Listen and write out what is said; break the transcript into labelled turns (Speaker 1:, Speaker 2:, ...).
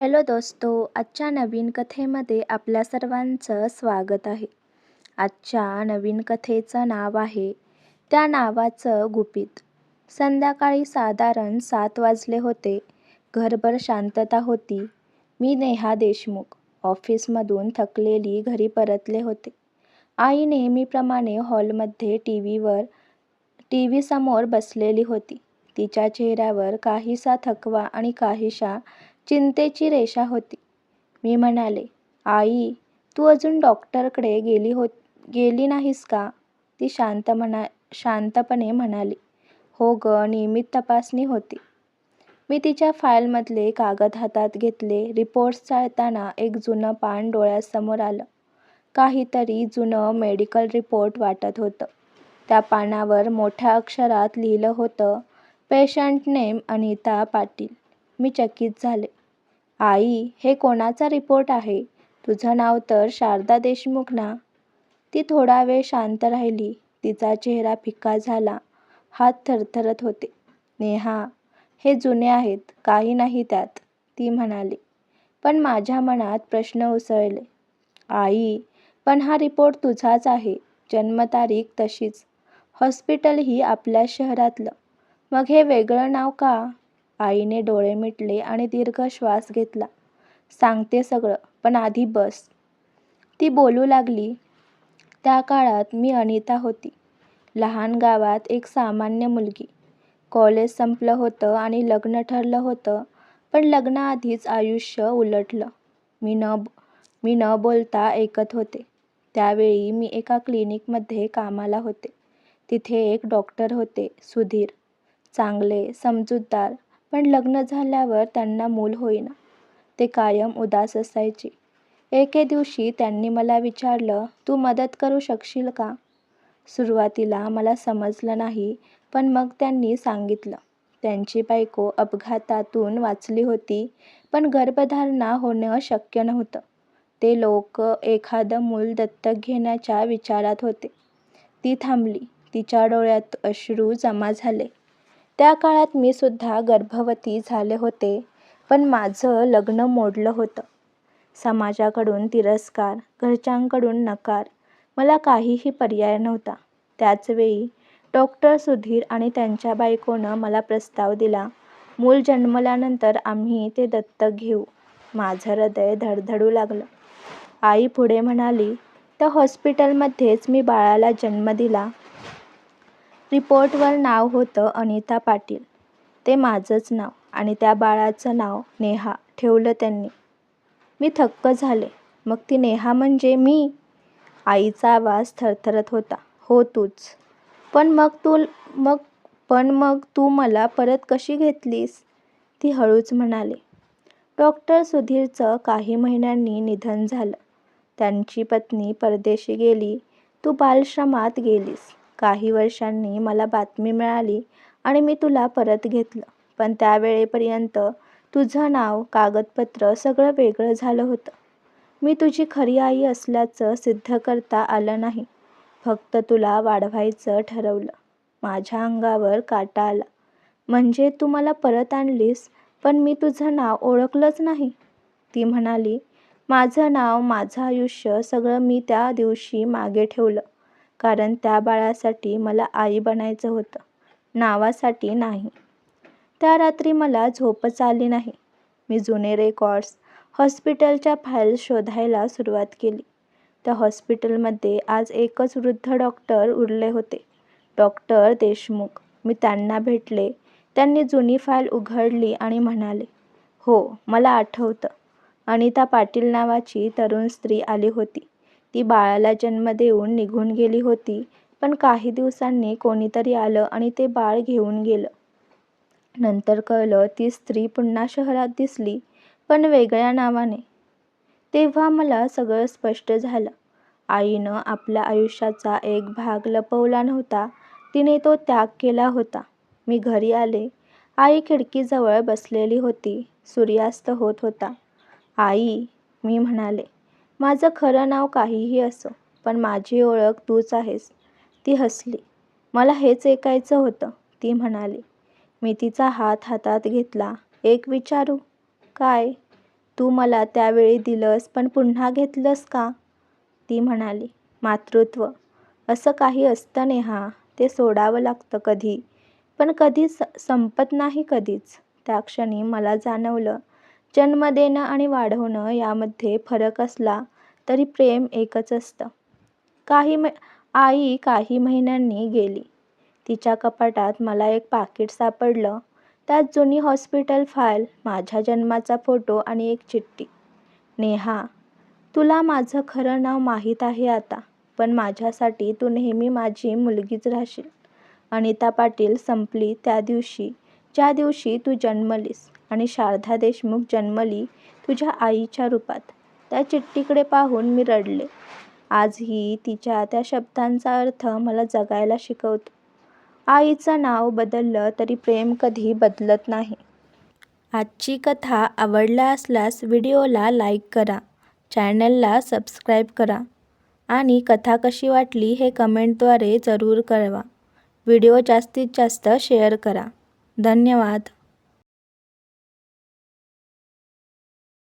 Speaker 1: Hello दोस्तो आजच्या नवीन कथेमध्ये आपल्या सर्वांचं स्वागत आहे. आजच्या नवीन कथेचं नाव आहे त्या नावाचं गुपित. संध्याकाळी साधारण सात वाजले होते. घरभर शांतता होती. मी नेहा देशमुख ऑफिसमधून थकलेली घरी परतले होते. आई नेहमीप्रमाणे हॉलमध्ये टी व्हीवर टी व्हीसमोर बसलेली होती. तिच्या चेहऱ्यावर काहीसा थकवा आणि काहीशा चिंतेची रेषा होती. मी म्हणाले आई तू अजून डॉक्टरकडे गेली हो गेली नाहीस का? ती शांत म्हणा शांतपणे म्हणाली हो ग नियमित तपासणी होती. मी तिच्या फाईलमधले कागद हातात घेतले. रिपोर्ट्स चाळताना एक जुनं पान डोळ्यासमोर आलं. काहीतरी जुनं मेडिकल रिपोर्ट वाटत होतं. त्या पानावर मोठ्या अक्षरात लिहिलं होतं पेशंट नेम अनिता पाटील. मी चकित झाले. आई हे कोणाचा रिपोर्ट आहे? तुझं नाव तर शारदा देशमुख ना? ती थोडा वेळ शांत राहिली. तिचा चेहरा फिक्का झाला. हात थरथरत होते. नेहा हे जुने आहेत. काही नाही त्यात ती म्हणाली. पण माझ्या मनात प्रश्न उसळले. आई पण हा रिपोर्ट तुझाच आहे. जन्मतारीख तशीच. हॉस्पिटलही आपल्या शहरातलं. मग हे वेगळं नाव का? आईने डोळे मिटले आणि दीर्घ श्वास घेतला. सांगते सगळं पण आधी बस. ती बोलू लागली. त्या काळात मी अनिता होती. लहान गावात एक सामान्य मुलगी. कॉलेज संपलं होतं आणि लग्न ठरलं होतं पण लग्नाआधीच आयुष्य उलटलं. मी न मी न बोलता ऐकत होते. त्यावेळी मी एका क्लिनिकमध्ये कामाला होते. तिथे एक डॉक्टर होते सुधीर. चांगले समजूतदार. पण लग्न झाल्यावर त्यांना मूल होईना. ते कायम उदास असायचे. एके दिवशी त्यांनी मला विचारलं तू मदत करू शकशील का? सुरुवातीला मला समजलं नाही पण मग त्यांनी सांगितलं. त्यांची बायको अपघातातून वाचली होती पण गर्भधारणा होणं शक्य नव्हतं. ते लोक एखादं मूल दत्तक घेण्याच्या विचारात होते. ती थांबली. तिच्या डोळ्यात अश्रू जमा झाले. त्या काळात मी सुद्धा गर्भवती झाले होते पण माझं लग्न मोडलं होतं. समाजाकडून तिरस्कार घरच्यांकडून नकार मला काहीही पर्याय नव्हता. त्याचवेळी डॉक्टर सुधीर आणि त्यांच्या बायकोनं मला प्रस्ताव दिला मूल जन्मल्यानंतर आम्ही ते दत्तक घेऊ. माझं हृदय धडधडू लागलं. आई पुढे म्हणाली त्या हॉस्पिटलमध्येच मी बाळाला जन्म दिला. रिपोर्टवर नाव होतं अनिता पाटील. ते माझंच नाव आणि त्या बाळाचं नाव नेहा ठेवलं त्यांनी. मी थक्क झाले. मग ती नेहा म्हणजे मी? आईचा आवाज थरथरत होता. हो तूच. पण मग तू मग पण मग तू मला परत कशी घेतलीस? ती हळूच म्हणाली. डॉक्टर सुधीरचं काही महिन्यांनी निधन झालं. त्यांची पत्नी परदेशी गेली. तू बालश्रमात गेलीस. काही वर्षांनी मला बातमी मिळाली आणि मी तुला परत घेतलं. पण त्यावेळेपर्यंत तुझं नाव कागदपत्र सगळं वेगळं झालं होतं. मी तुझी खरी आई असल्याचं सिद्ध करता आलं नाही. फक्त तुला वाढवायचं ठरवलं. माझ्या अंगावर काटा आला. म्हणजे तू मला परत आणलीस पण मी तुझं नाव ओळखलंच नाही. ती म्हणाली माझं नाव माझं आयुष्य सगळं मी त्या दिवशी मागे ठेवलं. कारण त्या बाळासाठी मला आई बनायचं होतं. नावासाठी नाही. त्या रात्री मला झोपच आली नाही. मी जुने रेकॉर्ड्स हॉस्पिटलच्या फाईल शोधायला सुरुवात केली. त्या हॉस्पिटलमध्ये आज एकच वृद्ध डॉक्टर उरले होते. डॉक्टर देशमुख. मी त्यांना भेटले. त्यांनी जुनी फाईल उघडली आणि म्हणाले हो मला आठवतं. अनिता पाटील नावाची तरुण स्त्री आली होती. ती बाळाला जन्म देऊन निघून गेली होती. पण काही दिवसांनी कोणीतरी आलं आणि ते बाळ घेऊन गेलं. नंतर कळलं ती स्त्री पुन्हा शहरात दिसली पण वेगळ्या नावाने. तेव्हा मला सगळं स्पष्ट झालं. आईनं आपल्या आयुष्याचा एक भाग लपवला नव्हता. तिने तो त्याग केला होता. मी घरी आले. आई खिडकीजवळ बसलेली होती. सूर्यास्त होत होता. आई मी म्हणाले माझं खरं नाव काहीही असो पण माझी ओळख तूच आहेस ती हसली मला हेच ऐकायचं होतं ती म्हणाली मी तिचा हात हातात घेतला एक विचारू काय तू मला त्यावेळी दिलंस पण पुन्हा घेतलंस का? ती म्हणाली, मातृत्व असं काही असतं नेहा. ते सोडावं लागतं कधी. पण कधी संपत नाही कधीच. त्या क्षणी मला जाणवलं जन्म देणं आणि वाढवणं यामध्ये फरक असला तरी प्रेम एकच असतं. काही आई काही महिन्यांनी गेली. तिच्या कपाटात मला एक पाकीट सापडलं. त्यात जुनी हॉस्पिटल फाईल, माझ्या जन्माचा फोटो आणि एक चिठ्ठी. नेहा, तुला माझं खरं नाव माहीत आहे आता. पण माझ्यासाठी तू नेहमी माझी मुलगीच राहशील. अनिता पाटील संपली त्या दिवशी ज्या दिवशी तू जन्मलीस आणि शारदा देशमुख जन्मली तुझ्या आईच्या रूपात. त्या चिठ्ठीकडे पाहून मी रडले. आजही तिच्या त्या शब्दांचा अर्थ मला जगायला शिकवतो. आईचं नाव बदललं तरी प्रेम कधी बदलत नाही. आजची कथा आवडला असल्यास व्हिडिओला लाईक करा, चॅनलला सबस्क्राईब करा आणि कथा कशी वाटली हे कमेंटद्वारे जरूर कळवा. व्हिडिओ जास्तीत जास्त शेअर करा. धन्यवाद.